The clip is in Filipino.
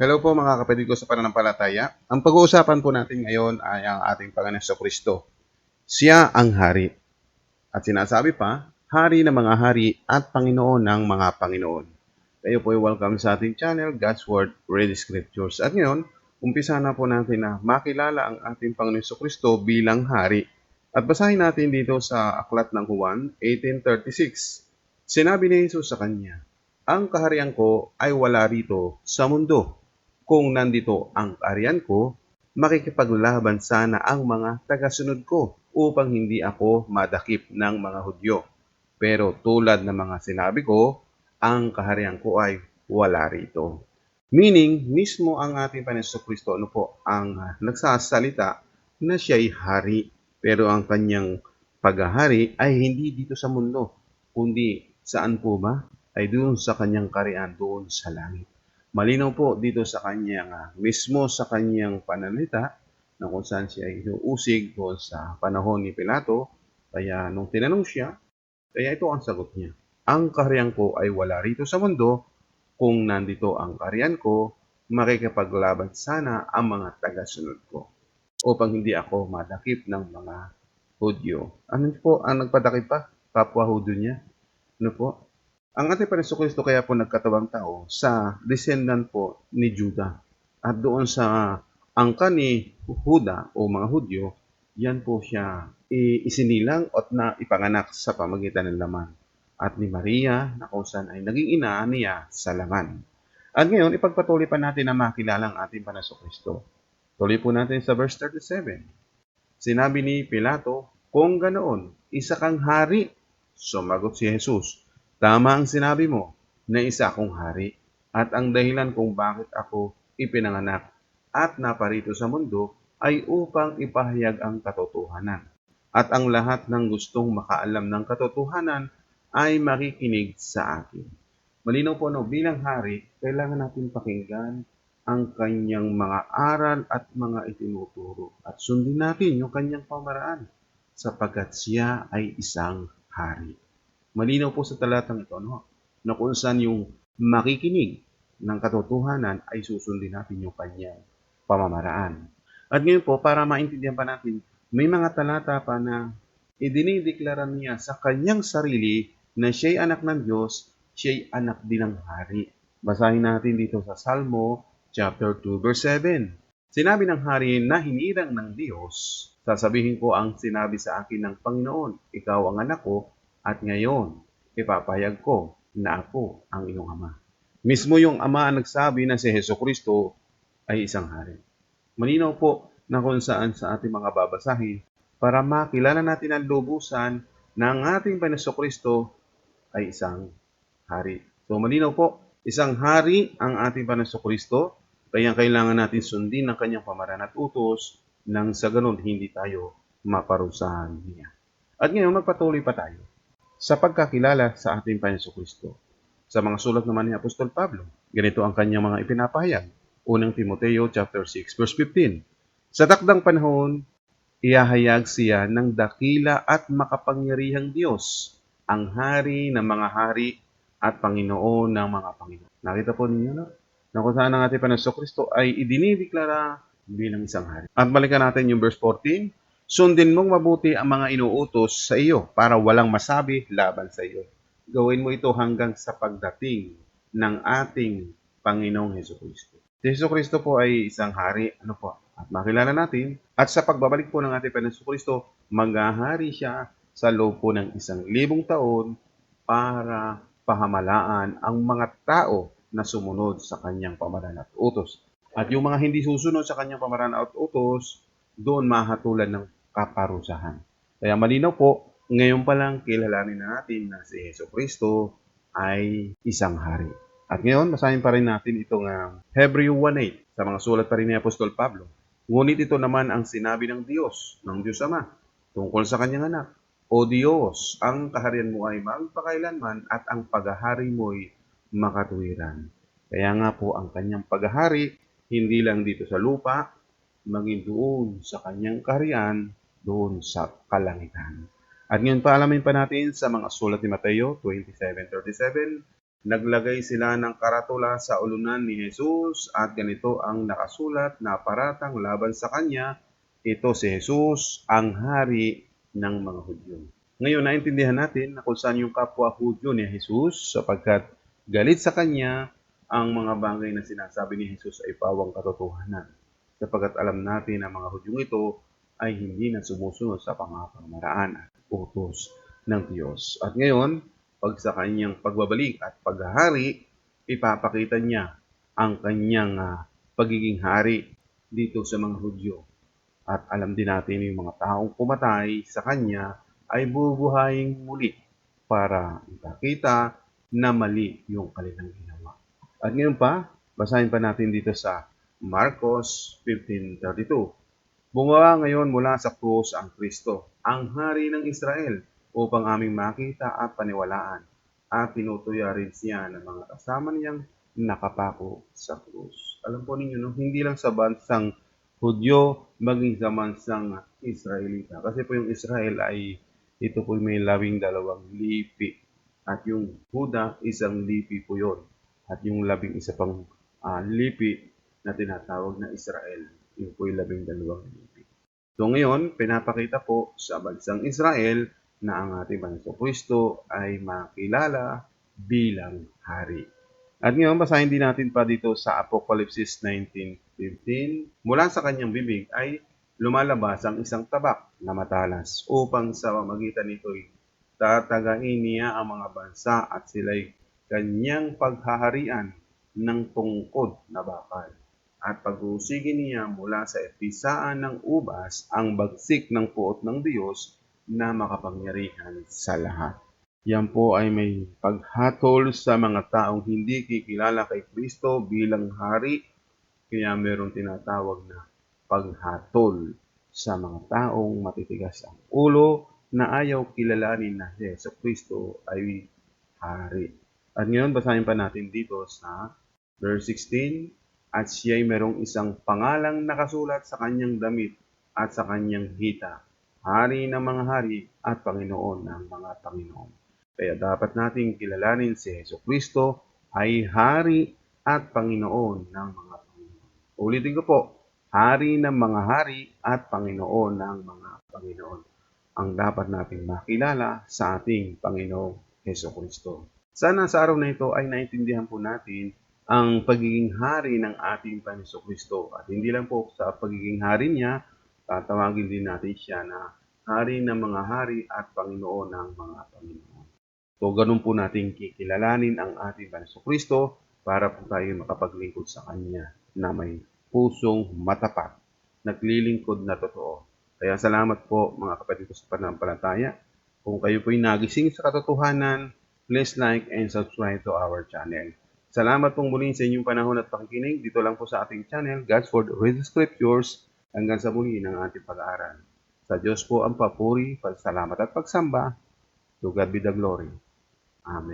Hello po mga kapatid ko sa pananampalataya. Ang pag-uusapan po natin ngayon ay ang ating Panginoon sa Kristo. Siya ang hari. At sinasabi pa, hari ng mga hari at Panginoon ng mga Panginoon. Kayo po ay welcome sa ating channel, God's Word, Read Scriptures. At ngayon, umpisa na po natin na makilala ang ating Panginoon sa Kristo bilang hari. At basahin natin dito sa Aklat ng Juan 18.36. Sinabi ni Jesus sa kanya, Ang kaharian ko ay wala rito sa mundo. Kung nandito ang kaharian ko, makikipaglaban sana ang mga tagasunod ko upang hindi ako madakip ng mga Hudyo. Pero tulad ng mga sinabi ko, ang kaharian ko ay wala rito. Meaning, mismo ang ating Panginoon Kristo ano po, ang nagsasalita na siya'y hari. Pero ang kanyang paghahari ay hindi dito sa mundo, kundi saan po ba? Ay doon sa kanyang karian, doon sa langit. Malinaw po dito sa kanyang, ah, mismo sa kanyang pananalita, na kung saan siya ay inuusig doon sa panahon ni Pilato. Kaya nung tinanong siya, kaya ito ang sagot niya. Ang kaharian ko ay wala rito sa mundo. Kung nandito ang kaharian ko, makikipaglaban sana ang mga tagasunod ko upang hindi ako madakip ng mga Hudyo. Ano po ang nagpadakip pa? Kapwa Hudyo niya. Ano po? Ang ating Panginoon Kristo kaya po nagkatawang tao sa descendant po ni Juda. At doon sa angka ni Huda o mga Hudyo, yan po siya isinilang at na ipanganak sa pamagitan ng laman. At ni Maria na kung saan ay naging ina niya sa laman. At ngayon, ipagpatuloy pa natin na makilala ang ating Panginoon Kristo. Tuloy po natin sa verse 37. Sinabi ni Pilato, Kung ganoon, isa kang hari. Sumagot si Jesus, Tama ang sinabi mo na isa akong hari at ang dahilan kung bakit ako ipinanganak at naparito sa mundo ay upang ipahayag ang katotohanan. At ang lahat ng gustong makaalam ng katotohanan ay makikinig sa akin. Malinaw po no, bilang hari, kailangan natin pakinggan ang kanyang mga aral at mga itinuturo at sundin natin yung kanyang pamaraan sapagkat siya ay isang hari. Malinaw po sa talatang ito no, na kung saan yung makikinig ng katotohanan ay susundin natin yung kanyang pamamaraan. At ngayon po, para maintindihan pa natin, may mga talata pa na idinideklara niya sa kanyang sarili na siya'y anak ng Diyos, siya'y anak din ng hari. Basahin natin dito sa Salmo chapter 2 verse 7. Sinabi ng hari na hinirang ng Diyos, sasabihin ko ang sinabi sa akin ng Panginoon, ikaw ang anak ko, at ngayon ipapahayag ko na ako ang iyong ama. Mismo yung ama ang nagsabi na si Heso Kristo ay isang hari. Malinaw po na kung saan sa ating mga babasahin para makilala natin ang lubusan ang ating Panginoon Kristo ay isang hari. So malinaw po, isang hari ang ating Panginoon Kristo, kaya kailangan natin sundin ang kanyang pamaran at utos nang sa ganun hindi tayo maparusahan niya. At ngayon magpatuloy pa tayo sa pagkakilala sa ating Panginoon Kristo. Sa mga sulat naman ni Apostol Pablo, ganito ang kanyang mga ipinapahayag. Unang Timoteo chapter 6 verse 15. Sa takdang panahon, ihahayag siya ng dakila at makapangyarihang Diyos, ang hari ng mga hari at Panginoon ng mga Panginoon. Nakita po ninyo no? Na kung saan ang ating Panginoon Kristo ay idinideklara bilang isang hari. At balikan natin yung verse 14. Sundin mong mabuti ang mga inuutos sa iyo para walang masabi laban sa iyo. Gawin mo ito hanggang sa pagdating ng ating Panginoong Heso Kristo. Si Heso Kristo po ay isang hari, ano po, at makilala natin. At sa pagbabalik po ng ating Panginoon Kristo, maghahari siya sa loob po ng isang libong taon para pahamalaan ang mga tao na sumunod sa kanyang pamaran at utos. At yung mga hindi susunod sa kanyang pamaran at utos, doon mahatulan ng kaparusahan. Kaya malinaw po, ngayon pa lang kilalanin na natin na si Heso Kristo ay isang hari. At ngayon, basahin pa rin natin itong uh, Hebreo 1.8 sa mga sulat pa rin ni Apostol Pablo. Ngunit ito naman ang sinabi ng Diyos, ng Diyos Ama, tungkol sa kanyang anak. O Diyos, ang kaharian mo ay magpakailanman at ang paghahari mo ay makatuwiran. Kaya nga po ang kanyang paghahari, hindi lang dito sa lupa, maging doon sa kanyang kaharian, doon sa kalangitan. At ngayon paalamin pa natin sa mga sulat ni Mateo 27.37, Naglagay sila ng karatula sa ulunan ni Jesus at ganito ang nakasulat na paratang laban sa kanya, ito si Jesus, ang hari ng mga Hudyo. Ngayon, naintindihan natin na kung saan yung kapwa Hudyo ni Jesus sapagkat galit sa kanya ang mga bagay na sinasabi ni Jesus ay pawang katotohanan. Sapagkat alam natin na mga Hudyong ito ay hindi na sumusunod sa pangapamaraan at utos ng Diyos. At ngayon, pag sa kanyang pagbabalik at paghahari, ipapakita niya ang kanyang ah, pagiging hari dito sa mga Hudyo. At alam din natin yung mga taong pumatay sa kanya ay bubuhayin muli para ipakita na mali yung kanilang ginawa. At ngayon pa, basahin pa natin dito sa Marcos 15.32. Bumawa ngayon mula sa krus ang Kristo, ang hari ng Israel, upang aming makita at paniwalaan. At tinutuya rin siya ng mga kasama niyang nakapako sa krus. Alam po ninyo, no? hindi lang sa bansang Hudyo, maging sa bansang Israelita. Kasi po yung Israel ay, ito po may labing dalawang lipi. At yung Huda, isang lipi po yon. At yung labing isa pang ah, lipi na tinatawag na Israel, yun po yung labing dalawang lipi. So ngayon, pinapakita po sa bansang Israel na ang ating Panginoon Kristo ay makilala bilang hari. At ngayon, basahin din natin pa dito sa Apocalypse 19.15. Mula sa kanyang bibig ay lumalabas ang isang tabak na matalas upang sa pamagitan nito'y tatagain niya ang mga bansa at sila'y kanyang paghaharian ng tungkod na bakal. At pag-uusigin niya mula sa episaan ng ubas ang bagsik ng puot ng Diyos na makapangyarihan sa lahat. Yan po ay may paghatol sa mga taong hindi kikilala kay Kristo bilang hari. Kaya meron tinatawag na paghatol sa mga taong matitigas ang ulo na ayaw kilalanin na si Yeso Kristo ay hari. At ngayon, basahin pa natin dito sa verse 16. At siya'y merong isang pangalang nakasulat sa kanyang damit at sa kanyang hita. Hari ng mga hari at Panginoon ng mga Panginoon. Kaya dapat nating kilalanin si Yeso Kristo ay hari at Panginoon ng mga Panginoon. Ulitin ko po, hari ng mga hari at Panginoon ng mga Panginoon. Ang dapat nating makilala sa ating Panginoong Yeso Kristo. Sana sa araw na ito ay naintindihan po natin ang pagiging hari ng ating Panginoon Kristo. At hindi lang po sa pagiging hari niya, tatawagin din natin siya na hari ng mga hari at Panginoon ng mga Panginoon. So, ganun po natin kikilalanin ang ating Panginoon Kristo para po tayo makapaglingkod sa Kanya na may pusong matapat, naglilingkod na totoo. Kaya salamat po mga kapatid ko sa pananampalataya. Kung kayo po'y nagising sa katotohanan, please like and subscribe to our channel. Salamat pong muli sa inyong panahon at pakikinig. Dito lang po sa ating channel, God's Word the Scriptures, hanggang sa muli ng ating pag-aaral. Sa Diyos po ang papuri, pagsalamat at pagsamba. To God be the glory. Amen.